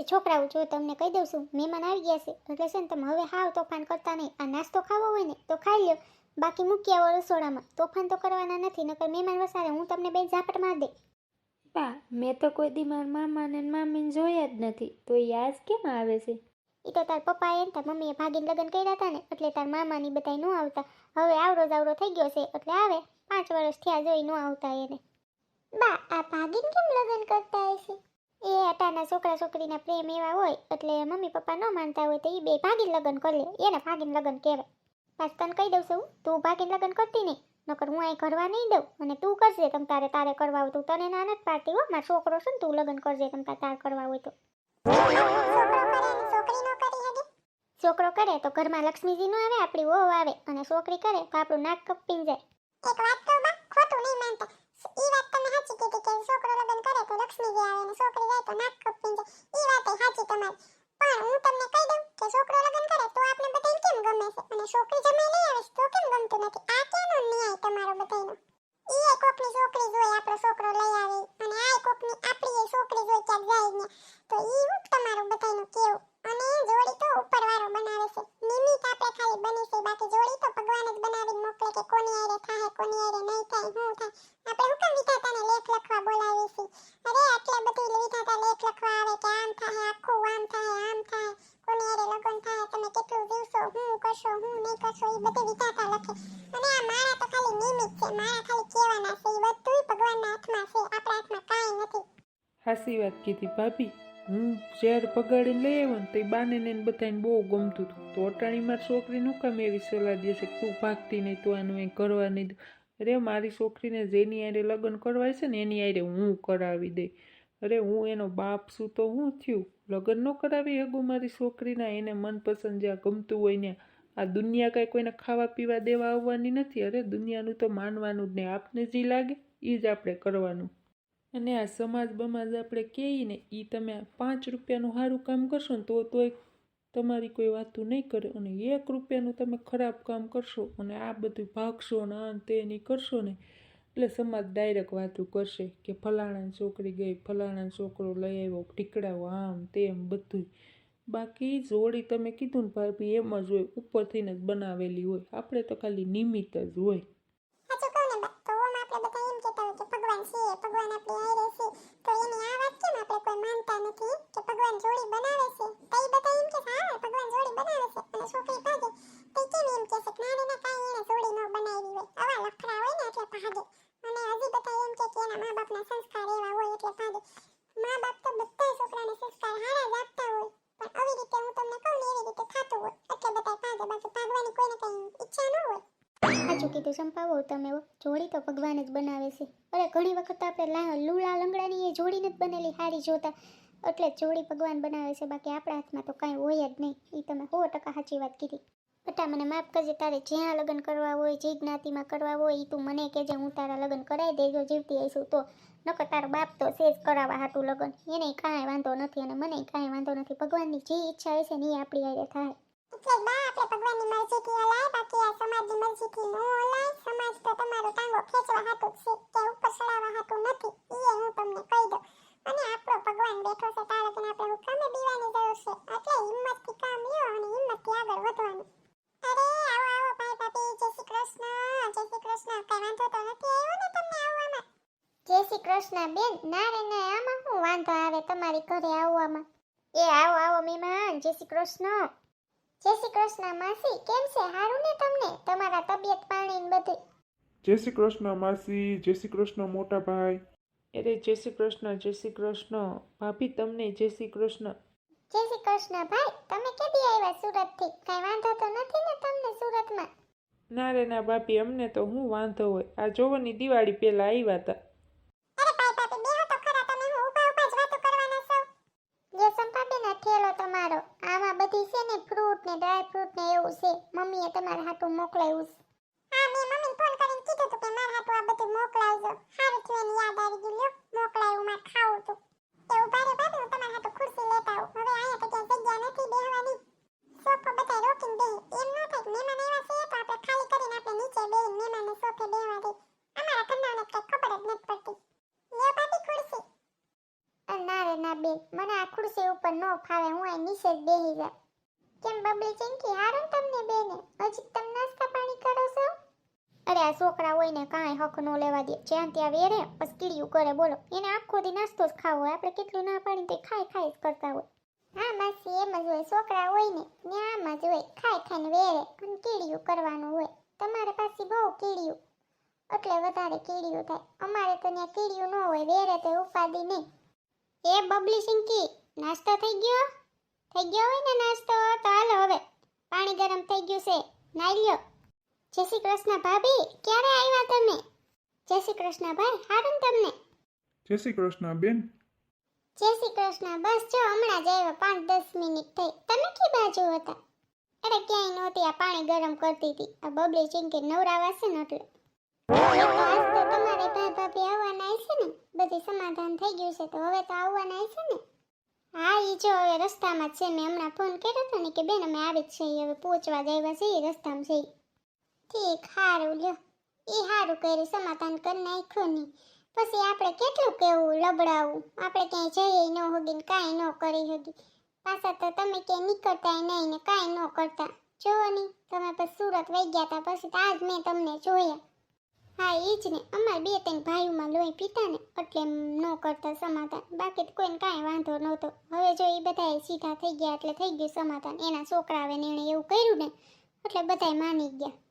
એ છોકરાઓ જો તમને કહી દઉં છું મહેમાન આવી ગયા છે એટલે છે ને તમે હવે હાવ તોફાન કરતા નહીં. આ નાસ્તો ખાવો હોય ને તો ખાઈ લ્યો. બાકી મૂકી આવો રસોડામાં. તોફાન તો કરવાના નથી નકર મહેમાન વસારે હું તમને બે ઝાપટ માર દે. બા મેં તો કોઈ દી મારા મામાને મામીને જોયા જ નથી તો યાદ કેમ આવે છે? એ તો તાર પપ્પાએ ને તાર મમ્મીએ ભાગીને લગ્ન કર્યા હતા ને એટલે તાર મામાની બધાય ન આવતા. હવે આવડો જાવડો થઈ ગયો છે એટલે આવે. પાંચ વર્ષ થયા જોઈ ન આવતા એને. બા આ ભાગીને કેમ લગ્ન કરતા હશે? એ અટાના છોકરા છોકરીના પ્રેમ એવા હોય, એટલે મમ્મી પપ્પા ન માનતા હોય તો એ બે ભાગીને લગ્ન કરી લે. એને ભાગીને લગ્ન કહેવાય. પાછ તને કહી દઉં છું, તું ભાગીને લગ્ન કરતી નહીં, નકર હું અહીં કરવા નહીં દઉં, અને તું કરજે તમ તારે તારે કરવા હોય તો. તને ના નથી પાડતી હો, મારો છોકરો છે ને તું લગ્ન કરજે તમ તારે કરવા હોય તો. છોકરો કરે તો ઘરમાં લક્ષ્મીજી નો આવે, આપણી વહુ આવે, અને છોકરી કરે તો આપણું નાક કપીને જાય. એક વાત તો બા, ખોટું નહીં માનતા. કીધી કે છોકરો લગ્ન કરે તો લક્ષ્મીજી આવે ને છોકરી જાય તો નાક કપી જાય એ વાત સાચી તમારી પણ હું તમને કહી દઉં કે છોકરો લગ્ન કરે તો આપણે બધાને કેમ ગમે છે અને છોકરી જમાઈ લઈ આવે તો કેમ ગમતું નથી આ કેનો ન્યાય તમારો બધાનો એ કોકની છોકરી જોઈ આપણો છોકરો લઈ આવે અને આ કોકની આપણી છોકરી જોઈ ક્યાંક જાય ને તો એ હું તમારું બધાનું કેવું અને જોડી તો ઉપરવાળો બનાવે છે નિમિત આપણે ખાલી બની છે બાકી જોડી તો ભગવાન જ બનાવીને મોકલે કે કોની આરે થાય કોની આરે નહીં થાય શું થાય આપણે હુકમ વિધાતાને લેખ લખવા બોલાવી છે અરે આટલે બધી વિધાતા લેખ લખવા આવે કે આમ થાય આખું આમ થાય આમ થાય કોની આરે લગ્ન થાય તમે કેટલું જીવશો હું કરશો હું નહીં કરશો એ બધી વિધાતા લખે અને આ મારા તો ખાલી નિમિત છે. મારા ખાલી કહેવાના છે. એ બધું ભગવાનના હાથમાં છે. આપણા હાથમાં કાંઈ નથી. હાસી વાત કીધી ભાભી. હું ઝેર પગાડીને લઈ આવ્યો ને તો એ બાને ને બધાને બહુ ગમતું હતું. તો અટાણીમાં છોકરીનું કામ એવી સલાહ દે છે તું ભાગતી નહીં, તું આનું એ કરવા નહીં અરે મારી છોકરીને જેની આરે લગ્ન કરવાય છે ને એની આરે હું કરાવી દઈ અરે હું એનો બાપ છું તો હું થયું? લગ્ન ન કરાવી હગું મારી છોકરીના. એને મનપસંદ જ્યાં ગમતું હોય ને આ દુનિયા કાંઈ કોઈને ખાવા પીવા દેવા આવવાની નથી. અરે, દુનિયાનું તો માનવાનું જ નહીં આપને જે લાગે એ જ આપણે કરવાનું. અને આ સમાજ બમાજ આપણે કહીએ ને એ તમે પાંચ રૂપિયાનું સારું કામ કરશો ને તો તોય તમારી કોઈ વાતું નહીં કરે. અને એક રૂપિયાનું તમે ખરાબ કામ કરશો અને આ બધું ભાગશો ને આ ને તે નહીં કરશો ને, એટલે સમાજ ડાયરેક્ટ વાતું કરશે કે ફલાણાની છોકરી ગઈ ફલાણાનો છોકરો લઈ આવ્યો ટીકડાઓ આમ તેમ બધું બાકી જોડી તમે કીધું ને ભાભી, એમ જ હોય, ઉપરથી જ બનાવેલી હોય. આપણે તો ખાલી નિમિત્ત જ હોય. ઈચ્છા હોય સાચું કીધું સંપાવો, તમે જોડી તો ભગવાન જ બનાવે છે. અરે, ઘણી વખત આપણે લૂળા લંગડાની એ જોડી નથી બનેલી, હારી જોતા. એટલે જોડી ભગવાન બનાવે છે, બાકી આપણા હાથમાં તો કાંઈ હોય જ નહીં. એ તમે સો ટકા સાચી વાત કીધી. બટા, મને માફ કરજે, તારે જ્યાં લગ્ન કરવા હોય, જે જ્ઞાતિમાં કરવા હોય એ તું મને કહેજે, હું તારા લગ્ન કરાવી દેજો, જીવતી આવીશું તો. નકર તારો બાપ તો સેજ કરાવવા હાટું લગ્ન. એને કાંઈ વાંધો નથી અને મને કાંઈ વાંધો નથી. ભગવાનની જે ઈચ્છા હશે ને એ આપણી હારે થાય. એટલે બા, આપણે ભગવાનની મરજીથી હલાય, બાકી આ સમાજની મરજીથી ન સમાજ તો તમારો ટાંગો ખેંચવા હાટું છે, કે ઉપર ચડાવવા નથી. ઈ હું તમને કહી દઉં. અને આપણો ભગવાન બેઠો છે તારે કે આપણે હું કામે બીવાની જરૂર છે? અને હિંમતથી આગળ વધવાનું. અરે, આવો આવો, ભાઈ કૃષ્ણ. જય કૃષ્ણ. કઈ તો નથી આવ્યો તમને આવવામાં? જય શ્રી કૃષ્ણ બેન. ના રે, ના, આમાં શું વાંધો આવે તમારી ઘરે આવવામાં? એ આવો આવો, મહેમાન. જય શ્રી કૃષ્ણ. જય શ્રી કૃષ્ણ માસી કેમ છે? સારું ને તમને? તમારા તબિયત પાણી ને બધું જય શ્રી કૃષ્ણ માસી જય શ્રી કૃષ્ણ મોટા ભાઈ. અરે જય શ્રી કૃષ્ણ જય શ્રી કૃષ્ણ. ભાભી તમને જય શ્રી કૃષ્ણ. જય શ્રી કૃષ્ણ ભાઈ તમે કેદી આવ્યા સુરતથી? કાંઈ વાંધો તો નથી ને તમને સુરતમાં? ના રે ના ભાભી અમને તો હું વાંધો હોય. આ જોવાની દિવાળી પહેલાં આવ્યા હતા. મમ્મીએ તમારા હાટું મોકલાવ્યું હા, મેં મમ્મીને ફોન કરીને કીધું હતું કે મારા હાટુ આ બધું મોકલાવજો. સારું થયું એને યાદ આવી ગયું. લ્યો મોકલાવ્યું મારે ખાવું હતું એ ઊભા ભાભી, હું તમારા હાટુ ખુરશી લેતા આવું. હવે અહીંયા તો ક્યાંય જગ્યા નથી બેહવાની. સોફો બધા રોકીને બેહી. એમ ન થાય મહેમાન આવ્યા છે, તો આપણે ખાલી કરીને આપણે નીચે બેહીને મહેમાનને સોફે બેહવા દે અમારા ઘરનાને કઈ ખબર જ નથી પડતી. ના રે, ના બેન. મને આ ખુરશી ઉપર ન ફાવે, હું અહીં નીચે જ બેહી જા કેમ બબલી ચેન્કી હારું ને તમને બેને હજી તમે નાસ્તા પાણી કરો છો અરે આ છોકરા હોય ને કાંઈ હક ન લેવા દે. જ્યાં ત્યાં વેરે, બસ કીડિયું કરે, બોલો. એને આખો દી નાસ્તો જ ખાવો હોય. આપણે કેટલું ના પાડીને તે ખાઈ ખાઈ જ કરતા હોય. હા, માસી, એમ જ હોય. છોકરા હોય ને, ત્યાં આમ જ હોય. ખાઈ ખાઈને વેરે અને કીડિયું કરવાનું હોય. તમારે પાસે બહુ કીડિયું. એટલે વધારે કીડિયું થાય. અમારે તો ત્યાં કીડિયું ન હોય. વેરે તો ઉપાદી નહીં. એ બબલી સિંકી નાસ્તો થઈ ગયો? થઈ ગયો હોય ને નાસ્તો? તો હાલો હવે. પાણી ગરમ થઈ ગયું છે. નાઈ લ્યો. જય શ્રી કૃષ્ણ ભાભી ક્યારે આવ્યા તમે? જય શ્રી કૃષ્ણ ભાઈ હારું તમને? જય શ્રી કૃષ્ણ બેન. જય શ્રી કૃષ્ણ બસ જો હમણાં જ આવ્યા પાંચ દસ મિનિટ થઈ. તમે કઈ બાજુ હતા? અરે ક્યાંય નહોતી આ પાણી ગરમ કરતી હતી. આ બબલી ચીંકી નવરાવા છે ને એટલે. એ તમારે ભાઈ ભાભી આવવાના છે ને? બધી સમાધાન થઈ ગયું છે તો હવે તો આવવાના છે ને? હા ઈ જો હવે રસ્તામાં છે મેં હમણાં ફોન કર્યો હતો ને કે બેન અમે આવી જ છીએ હવે પહોંચવા જ આવ્યા છીએ રસ્તામાં છીએ ઠીક સારું લ્યો. એ સારું કર્યું, સમાધાન કરી નાખ્યું નહીં. પછી આપણે કેટલું કેવું લબડાવું? આપણે ક્યાંય જઈએ ન હોગીને કાંઈ ન કરી હોગી. પાછા તો તમે ક્યાંય નીકળતા નહીં ને કાંઈ ન કરતા. જોવો નહીં તમે પછી સુરત વહી ગયા હતા પછી તો આજ મેં તમને જોયા. હા એ જ ને. અમારે બે ત્રણ ભાઈઓમાં લોહી પીતા ને, એટલે ન કરતા સમાધાન. બાકી તો કોઈને કાંઈ વાંધો નહોતો. હવે જો એ બધાય સીધા થઈ ગયા એટલે થઈ ગયું સમાધાન. એના છોકરાવે એણે એવું કર્યું ને, એટલે બધાએ માની ગયા.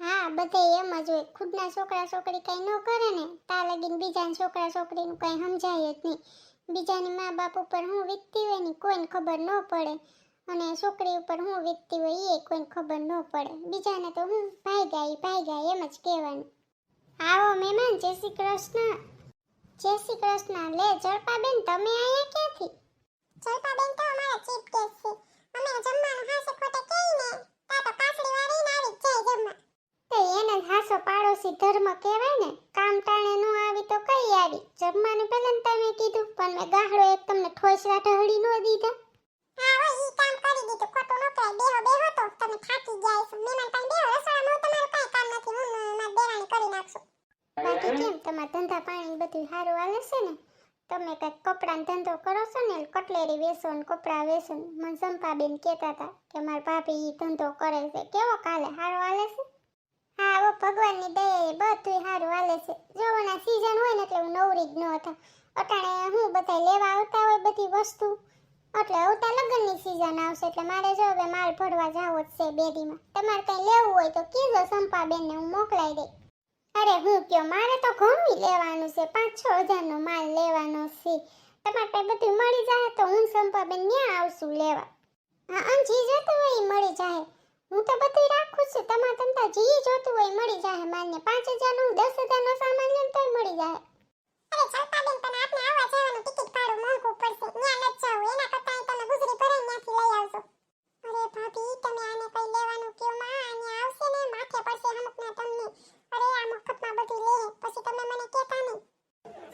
હા બધાય એમ જ હોય. ખુદના છોકરા છોકરી કંઈ ન કરે ને, તા લગીને બીજાના છોકરા છોકરીનું કંઈ સમજાય જ નહીં. બીજાની મા બાપ ઉપર હું વીતતી હોય ને, કોઈને ખબર ન પડે. અને છોકરી ઉપર હું વીતતી હોય એ કોઈને ખબર ન પડે. બીજાને તો હું ભાઈ ભાગ્યા ભાઈ ભાગ્યા એમ જ કહેવાનું. આવો મહેમાન, જય શ્રી કૃષ્ણ. જય શ્રી કૃષ્ણ. લે, જળપાબેન, તમે અહીંયા ક્યાંથી? જળપાબેન તો અમારા ચીફ ગેસ્ટ છે. અમે જમવાનું હાસે ખોટે કહીને, તા તો કાસડી વાળીને આવી જાય જમવા. તો એને હાસો પાડોશી ધર્મ કહેવાય ને કામ ટાણે ન આવી તો કઈ આવી? જમવાનું પહેલા તમે કીધું પણ મેં ગાહડો એક તમને ઠોસરા ઢળી ન દીધા. હા હો ઈ કામ કરી દીધું ખોટું ન બેહો બેહો તો તમે થાકી ગયા છો મહેમાન પાસે બેહો રસોડામાં હું તમારું કાંઈ કામ નથી હું મારી દેરાણી કરી નાખશું. બાકી કેમ તમારા ધંધા પાણી બધું સારું હાલે છે ને? તમે કંઈક કપડાનો ધંધો કરો છો ને કટલેરી વેચો ને કપડાં વેચો ને? મને સંપાબેન કહેતા હતા કે મારા ભાભી એ ધંધો કરે છે. કેવો કાલે સારો હાલે છે? હા ભગવાનની દયાએ બધું સારું હાલે છે. જોવાના સીઝન હોય ને એટલે હું નવરી જ ન હતા. અટાણે હું બધા લેવા આવતા હોય બધી વસ્તુ. એટલે આવતા લગ્નની સિઝન આવશે, એટલે મારે જો હવે માલ ભરવા જાવો જ છે બેદીમાં. તમારે કંઈ લેવું હોય તો કીધો સંપાબેનને, હું મોકલાઈ દઈ. અરે હું કયો, મારે તો ઘણું લેવાનું છે, પાંચ છ હજારનો માલ લેવાનો છે. તમારે પાસે બધું મળી જાય તો હું સંપાબેન ત્યાં આવશું લેવા. હા અંજી જોતું હોય મળી જાય. હું તો બધું રાખું છું. તમારે તમતા જી જોતું હોય મળી જાય માલને. પાંચ હજાર હું દસ હજારનો સામાન લઉં તોય મળી જાય અરે જલપાબેન પણ આપણે આવવા જવાનું ટિકિટ ભાડું મોંઘું પડશે. ન્યા ન જાવ એના કરતાં તમે ગુજરી ભરાઈ ત્યાંથી લઈ આવજો. અરે ભાભી, તમે આને કઈ લેવાનું કયો માં? આને આવશે ને? માથે પડશે અમુકના તમને. અરે આ મફતમાં બધું લે. પછી તમે મને કહેતા નહીં.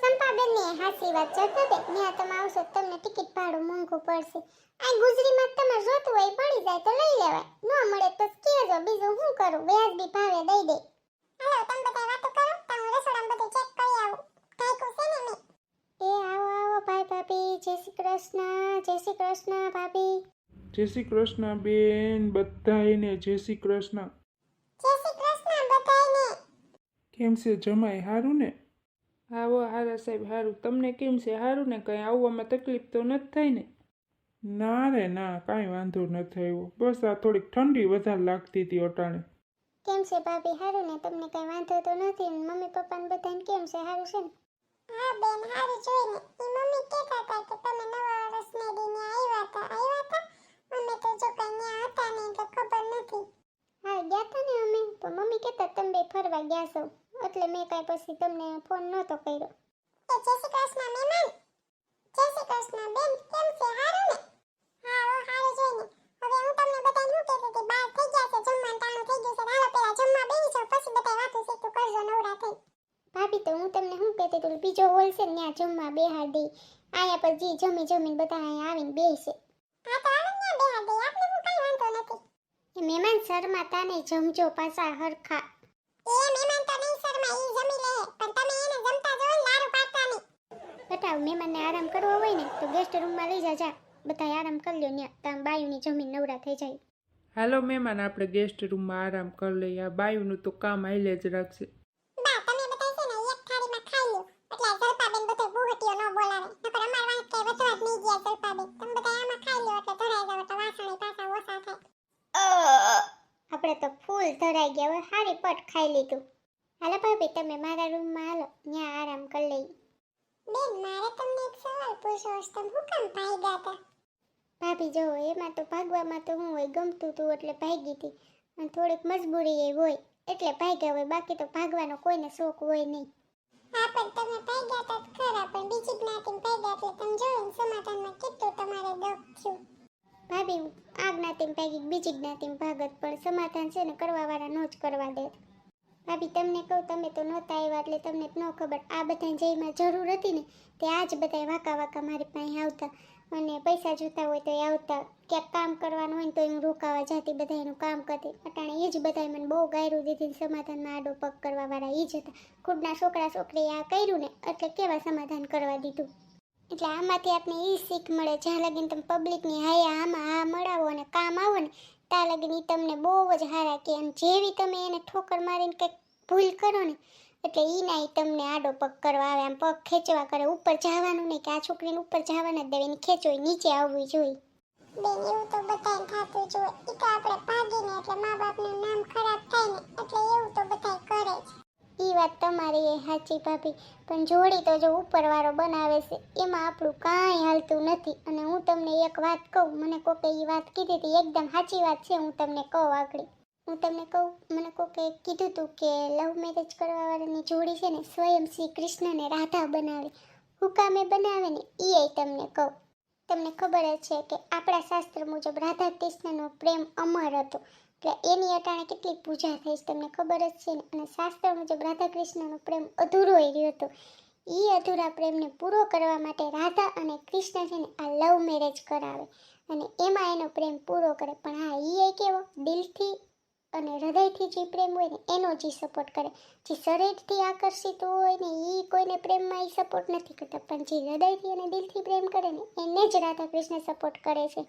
સંપાબેનને હાસી વાત જતો દે ન્યા તમે આવશો તમને ટિકિટ ભાડું મોંઘું પડશે. આ ગુજરીમાં તમારે જોતું હોય પડી જાય તો લઈ લેવાય. ન મળે તો કહેજો બીજું શું કરું? વ્યાજબી ભાવે દઈ દે. હાલો તમે બધા વાતો કરો તો હું રસોડામાં બધું ચેક કરી આવું. ઢાંક્યું છે ને મેં? એ આવો આવો ભાઈ ભાભી. જય શ્રી કૃષ્ણ જય શ્રી કૃષ્ણ ભાભી. જય શ્રી કૃષ્ણ બેન બધાયને જય શ્રી કૃષ્ણ. જય શ્રી કૃષ્ણ બધાયને. કેમ છે? જમાય સારું ને? આવો હારા સાહેબ સારું તમને કેમ છે? સારું ને કંઈ? આવવામાં તકલીફ તો નથી થઈ ને? ના રે ના કાંઈ વાંધો નથી આવ્યો. બસ આ થોડીક ઠંડી વધારે લાગતી હતી અટાણે. કેમ છે ભાભી? હારું ને? તમને કંઈ વાંધો તો નથી મમ્મી પપ્પાને બધાને કેમ છે? હારું છે ને? હા બેન હારું જોઈને એ મમ્મી કહેતા હતા કે તમે નવા વર્ષને દીને આવ્યા હતા. આવ્યા હતા? અમે તો જો કંઈ ન્યા હતા નહીં તો ખબર નથી. હા ગયા હતા ને અમે. તો મમ્મી કહેતા તમે બે ફરવા ગયા છો. એટલે મેં કાંઈ પછી તમને ફોન નહોતો કર્યો. એ જય શ્રી કૃષ્ણ મહેમાન જય શ્રી કૃષ્ણ બેન કેમ છે? હારું ને? હા હો હારું જોઈને હવે હું તમને બધાને હું કહેતી હતી? બાર થઈ ગયા છે જમવાનું ટાણું થઈ ગયું છે. હાલો પેલા જમવા બેસી જાઓ પછી બધા વાતો સીતું કરજો નવરા થઈ ભાભી તો હું તમને શું કહેતી હતી? બીજો હોલ છે ને ત્યાં જમવા બેહાડ દઈ આયા પર જી જમી જમીને બધા અહીંયા આવીને બેસે. હા તો હાલો ન્યા બેહા દઈ આપણે હું કાંઈ વાંધો નથી. મહેમાન શર્મા તાને જમજો પાછા હરખા. એ મહેમાન તો નહીં શર્મા ઈ જમી લે પણ તમે એને જમતા જોઈ લારું પાડતા નહીં બતાવ મહેમાનને આરામ કરવો હોય ને તો ગેસ્ટ રૂમમાં લઈ જા જા બધા આરામ કરી લ્યો ત્યાં તામ બાયુની જમીન નવરા થઈ જાય હાલો મહેમાન આપણે ગેસ્ટ રૂમમાં આરામ કરી લઈએ આ બાયુનું તો કામ હાઈલે જ રાખશે બા તમે બધા છે ને એક થાળીમાં ખાઈ લો એટલે આ જલપાબેન બધે બુહટીઓ ન બોલાવે નકર અમાર વાંસ કઈ વધવા જ નહીં ગયા જલપાબેન તમે બધા આમાં ખાઈ લો એટલે ધરાઈ જાવ એટલે વાસણે પાછા ઓછા થાય આપણે તો ફૂલ ધરાઈ ગયા હોય હારી પટ ખાઈ લીધું. હાલો ભાભી તમે મારા રૂમમાં હાલો ત્યાં આરામ કરી લઈ બેન મારે તમને એક સવાલ પૂછવો છે તમે હું કામ ભાગ્યા હતા? ભાભી જો એમાં તો ભાગવામાં તો હું હોય ગમતું હતું એટલે ભાગી હતી. અને થોડીક મજબૂરી એ હોય એટલે ભાગ્યા હોય બાકી તો ભાગવાનો કોઈને શોખ હોય નહીં. હા પણ તમે ભાગ્યા તો ખરા પણ બીજી જ્ઞાતિને ભાગ્યા એટલે તમે જોયું સમાધાનમાં કેટલું તમારે દુઃખ થયું. ભાભી આ જ્ઞાતિમાં ભાગી બીજી જ્ઞાતિમાં ભાગત પણ સમાધાન છે ને કરવાવાળા નો જ કરવા દે. ભાભી, તમને કહું, તમે તો નહોતા આવ્યા એટલે તમને ન ખબર. આ બધા જઈમાં જરૂર હતી ને, તે આજ બધા વાકા વાકા મારી પાસે આવતા. અને પૈસા જોતા હોય તો એ આવતા. ક્યાંક કામ કરવાનું હોય ને તો હું રોકાવા જતી બધા એનું કામ કરતી. અટાણે એ જ બધાએ મને બહુ ગાયરું દીધી સમાધાનમાં આડો પગ કરવાવાળા એ જ હતા. ખુદના છોકરા છોકરીએ આ કર્યું ને, એટલે કેવા સમાધાન કરવા દીધું? એટલે આમાંથી આપણે એ શીખ મળે, જ્યાં લગીને તમે પબ્લિકની હાયા, આમાં આ મળાવો અને કામ આવો ને, ત્યાં લગીને તમને બહુ જ હારા કે અને જેવી તમે એને ઠોકર મારીને કંઈક ભૂલ કરો ને, એટલે એ ના એ તમને આડો પગ કરવા આવે, આમ પગ ખેંચવા કરે, ઉપર જવાનું નહીં, કે આ છોકરીને ઉપર જવાના જ દેવે એને ખેંચો નીચે આવવી જોઈએ. બેન, એવું તો બધાય સાચી ભાભી. પણ જોડી તો જો ઉપરવાળો બનાવે છે, એમાં આપણું કાંઈ હાલતું નથી. અને હું તમને એક વાત કહું, મને કોકે એ વાત કીધી હતી એકદમ સાચી વાત છે, હું તમને કહું આગળ. હું તમને કહું, મને કોકે કીધું હતું કે લવ મેરેજ કરવાવાળાની જોડી છે ને, સ્વયં શ્રી કૃષ્ણને રાધા બનાવે. હુકામે બનાવે ને એ તમને કહું. તમને ખબર જ છે કે આપણા શાસ્ત્ર મુજબ રાધા કૃષ્ણનો પ્રેમ અમર હતો. એટલે એની અટાણે કેટલી પૂજા થઈ છે તમને ખબર જ છે અને શાસ્ત્ર મુજબ રાધા કૃષ્ણનો પ્રેમ અધૂરો રહ્યો હતો. એ અધૂરા પ્રેમને પૂરો કરવા માટે રાધા અને કૃષ્ણ છે ને આ લવ મેરેજ કરાવે. અને એમાં એનો પ્રેમ પૂરો કરે. પણ હા એ કેવો દિલથી અને હૃદયથી જે પ્રેમ હોય ને, એનો જ સપોર્ટ કરે. જે શરીરથી આકર્ષિત હોય ને એ કોઈને પ્રેમમાં એ સપોર્ટ નથી કરતા. પણ જે હૃદયથી અને દિલથી પ્રેમ કરે ને, એને જ રાધા કૃષ્ણ સપોર્ટ કરે છે.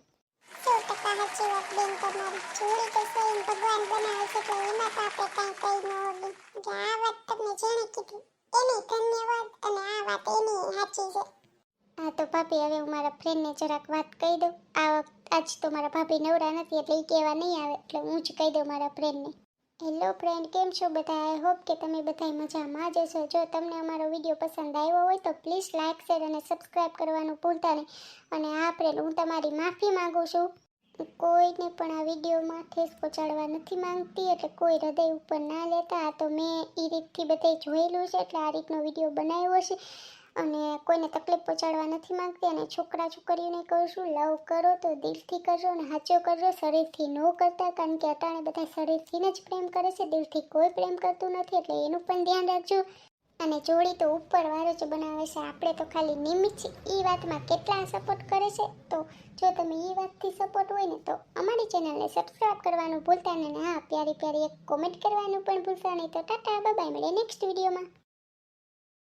સો ટકા તો સ્વયં ભગવાન બનાવે એમાં તો આ વાત તમને જેણે કીધી એની આ વાત એની સાચી છે. હા તો ભાભી હવે હું મારા ફ્રેન્ડને જરાક વાત કહી દઉં. આ વખત આજ તો મારા ભાભી નવરા નથી એટલે એ કહેવા નહીં આવે. એટલે હું જ કહી દઉં મારા ફ્રેન્ડને હેલો ફ્રેન્ડ કેમ છો બધા? આઈ હોપ કે તમે બધા મજામાં જ છો જો તમને અમારો વીડિયો પસંદ આવ્યો હોય તો પ્લીઝ લાઇક શેર અને સબસ્ક્રાઇબ કરવાનું ભૂલતા નહીં. અને આ ફ્રેન્ડ હું તમારી માફી માંગુ છું. કોઈને પણ આ વિડીયોમાં ઠેસ પહોંચાડવા નથી માંગતી, એટલે કોઈ હૃદય ઉપર ના લેતા. તો મેં એ રીતથી બધે જોયેલું છે, એટલે આ રીતનો વીડિયો બનાવ્યો છે. અને કોઈને તકલીફ પહોંચાડવા નથી માંગતી અને છોકરા છોકરીઓને કહું છું, લવ કરો તો દિલથી કરજો અને સાચો કરજો, શરીરથી ન કરતા. કારણ કે અટાણે બધા શરીરથી જ પ્રેમ કરે છે, દિલથી કોઈ પ્રેમ કરતું નથી, એટલે એનું પણ ધ્યાન રાખજો. અને જોડી તો ઉપર વારો જ બનાવે છે, આપણે તો ખાલી નિમિત છે એ વાતમાં કેટલા સપોર્ટ કરે છે. તો જો તમે એ વાતથી સપોર્ટ હોય ને, તો અમારી ચેનલને સબસ્ક્રાઇબ કરવાનું ભૂલતા નહીં હા, પ્યારી પ્યારી એક કોમેન્ટ કરવાનું પણ ભૂલતા નહીં. તો ટાટા બાય મળે નેક્સ્ટ વિડીયોમાં